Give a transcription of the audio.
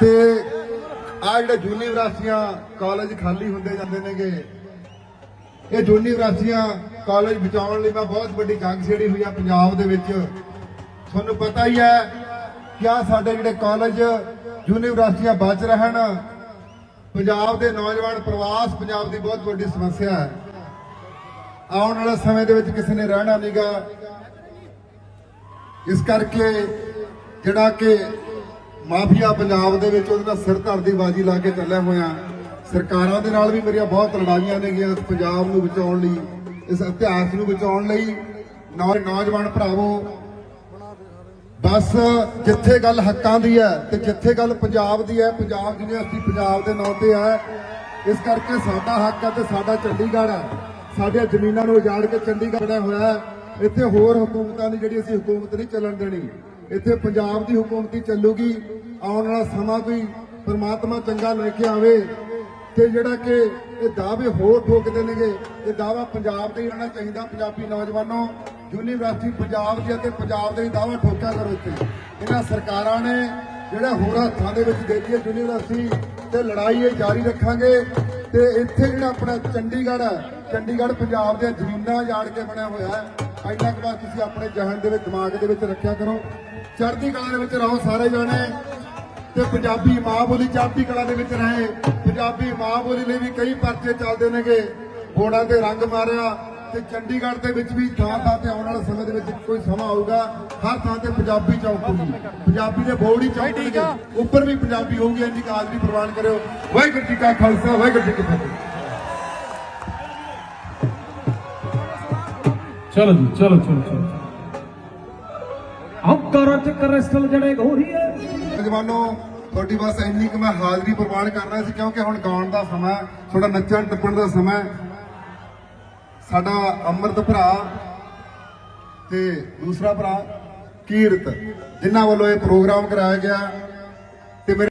ਤੇ ਆ ਜਿਹੜੇ ਯੂਨੀਵਰਸਿਟੀਆਂ ਕਾਲਜ ਖਾਲੀ ਹੁੰਦੇ ਜਾਂਦੇ ਨੇਗੇ, ਇਹ ਯੂਨੀਵਰਸਿਟੀਆਂ ਕਾਲਜ ਬਚਾਉਣ ਲਈ ਮੈਂ ਬਹੁਤ ਵੱਡੀ ਜੰਗ ਛੇੜੀ ਹੋਈ ਆ ਪੰਜਾਬ ਦੇ ਵਿੱਚ। ਤੁਹਾਨੂੰ ਪਤਾ ਹੀ ਹੈ ਕਿ ਆ ਸਾਡੇ ਜਿਹੜੇ ਕਾਲਜ ਯੂਨੀਵਰਸਿਟੀਆਂ ਬਚ ਰਹਿਣ, ਪੰਜਾਬ ਦੇ ਨੌਜਵਾਨ ਪ੍ਰਵਾਸ ਪੰਜਾਬ ਦੀ ਬਹੁਤ ਵੱਡੀ ਸਮੱਸਿਆ ਹੈ। ਆਉਣ ਵਾਲੇ ਸਮੇਂ ਦੇ ਵਿੱਚ ਕਿਸੇ ਨੇ ਰਹਿਣਾ ਨਹੀਂਗਾ ਇਸ ਕਰਕੇ ਜਿਹੜਾ ਕਿ ਮਾਫੀਆ ਪੰਜਾਬ ਦੇ ਵਿੱਚ ਉਹਦੇ ਨਾਲ ਸਿਰ ਧਰ ਦੀ ਬਾਜੀ ਲਾ ਕੇ ਚੱਲਿਆ ਹੋਇਆ। ਸਰਕਾਰਾਂ ਦੇ ਨਾਲ ਵੀ ਮੇਰੀਆਂ ਬਹੁਤ ਲੜਾਈਆਂ ਨੇਗੀਆਂ ਇਸ ਪੰਜਾਬ ਨੂੰ ਬਚਾਉਣ ਲਈ, ਇਸ ਇਤਿਹਾਸ ਨੂੰ ਬਚਾਉਣ ਲਈ। ਨੌ- ਨੌਜਵਾਨ ਭਰਾਵੋ, ਬਸ ਜਿੱਥੇ ਗੱਲ ਹੱਕਾਂ ਦੀ ਹੈ ਤੇ ਜਿੱਥੇ ਗੱਲ ਪੰਜਾਬ ਦੀ ਹੈ, ਪੰਜਾਬ ਯੂਨੀਵਰਸਿਟੀ ਪੰਜਾਬ ਦੇ ਨਾਂ ਤੇ ਹੈ ਇਸ ਕਰਕੇ ਸਾਡਾ ਹੱਕ ਹੈ ਤੇ ਸਾਡਾ ਚੰਡੀਗੜ੍ਹ ਹੈ। ਸਾਡੀਆਂ ਜ਼ਮੀਨਾਂ ਨੂੰ ਉਜਾੜ ਕੇ ਚੰਡੀਗੜ੍ਹ ਬਣਿਆ ਹੋਇਆ ਹੈ। ਇੱਥੇ ਹੋਰ ਹਕੂਮਤਾਂ ਦੀ ਜਿਹੜੀ ਅਸੀਂ ਹਕੂਮਤ ਨਹੀਂ ਚੱਲਣ ਦੇਣੀ। ਇੱਥੇ ਪੰਜਾਬ ਦੀ ਹਕੂਮਤੀ ਚੱਲੂਗੀ, ਆਉਣ ਵਾਲਾ ਸਮਾਂ ਕੋਈ ਪਰਮਾਤਮਾ ਚੰਗਾ ਲੈ ਕੇ ਆਵੇ ਤੇ ਜਿਹੜਾ ਕਿ ਇਹ ਦਾਅਵੇ ਹੋਰ ਠੋਕਦੇ ਨੇਗੇ, ਇਹ ਦਾਅਵਾ ਪੰਜਾਬ ਤੇ ਹੀ ਰਹਿਣਾ ਚਾਹੀਦਾ, ਪੰਜਾਬੀ ਨੌਜਵਾਨੋ। ਯੂਨੀਵਰਸਿਟੀ ਪੰਜਾਬ ਦੀ ਅਤੇ ਪੰਜਾਬ ਦੇ ਹੀ ਦਾਅਵਾ ਠੋਕਿਆ ਕਰੋ ਇੱਥੇ। ਇਹਨਾਂ ਸਰਕਾਰਾਂ ਨੇ ਜਿਹੜਾ ਹੋਰ ਹੱਥਾਂ ਦੇ ਵਿੱਚ ਦੇ ਹੈ ਯੂਨੀਵਰਸਿਟੀ ਤੇ ਲੜਾਈ ਇਹ ਜਾਰੀ ਰੱਖਾਂਗੇ ਤੇ ਇੱਥੇ ਜਿਹੜਾ ਆਪਣਾ ਚੰਡੀਗੜ੍ਹ ਹੈ, ਚੰਡੀਗੜ੍ਹ ਪੰਜਾਬ ਦੀਆਂ ਜ਼ਮੀਨਾਂ ਜਾੜ ਕੇ ਬਣਿਆ ਹੋਇਆ ਹੈ। ਇੰਨਾ ਕੁ ਬਸ ਤੁਸੀਂ ਆਪਣੇ ਜਹਨ ਦੇ ਵਿੱਚ ਦਿਮਾਗ ਦੇ ਵਿੱਚ ਰੱਖਿਆ ਕਰੋ। ਚੜ੍ਹਦੀ ਕਲਾ ਦੇ ਵਿੱਚ ਰਹੋ ਸਾਰੇ ਜਾਣੇ ਤੇ ਪੰਜਾਬੀ ਮਾਂ ਬੋਲੀ ਚੜ੍ਹਦੀ ਕਲਾ ਦੇ ਵਿੱਚ ਰਹੇ। ਪੰਜਾਬੀ ਮਾਂ ਬੋਲੀ ਲਈ ਵੀ ਕਈ ਪਰਚੇ ਚੱਲਦੇ ਨੇਗੇ। ਬੋੜਾਂ ਤੇ ਰੰਗ ਮਾਰਿਆ ਤੇ ਚੰਡੀਗੜ੍ਹ ਦੇ ਵਿੱਚ ਵੀ ਥਾਂ ਥਾਂ ਤੇ ਆਉਣ ਵਾਲੇ ਸਮੇਂ ਦੇ ਵਿੱਚ ਕੋਈ ਸਮਾਂ ਆਊਗਾ ਹਰ ਥਾਂ ਤੇ ਪੰਜਾਬੀ ਚੌਂਕੂਗੀ ਪੰਜਾਬੀ ਦੇ ਬੋਰਡ ਹੀ ਚੌਂਕਣਗੇ ਉੱਪਰ ਵੀ ਪੰਜਾਬੀ ਹੋਊਗੀ ਇੰਨੀ ਕਾਜ ਦੀ ਪ੍ਰਵਾਨ ਕਰਿਓ। ਵਾਹਿਗੁਰੂ ਜੀ ਕਾ ਖਾਲਸਾ ਵਾਹਿਗੁਰੂ ਜੀ ਕੀ ਫਤਿਹ। ਚਲੋ ਜੀ ਚਲੋ ਚਲੋ ਚਲੋ। ਆਹ ਕਰੋ ਚੱਕਰ ਸਟਲ ਗੋਰੀ ਹੈ ਜਵਾਨੋ ਤੁਹਾਡੀ ਬਸ ਇੰਨੀ ਕਿ ਮੈਂ ਹਾਜ਼ਰੀ ਪ੍ਰਵਾਨ ਕਰਨਾ ਸੀ ਕਿਉਂਕਿ ਹੁਣ ਗਾਉਣ ਦਾ ਸਮਾਂ ਹੈ, ਥੋੜਾ ਨੱਚਣ ਟੱਪਣ ਦਾ ਸਮਾਂ ਸਾਡਾ ਅੰਮ੍ਰਿਤ ਭਰਾ ਤੇ ਦੂਸਰਾ ਭਰਾ ਕੀਰਤ ਜਿਨ੍ਹਾਂ ਵੱਲੋਂ ਇਹ ਪ੍ਰੋਗਰਾਮ ਕਰਾਇਆ ਗਿਆ। ਤੇ ਮੇਰੇ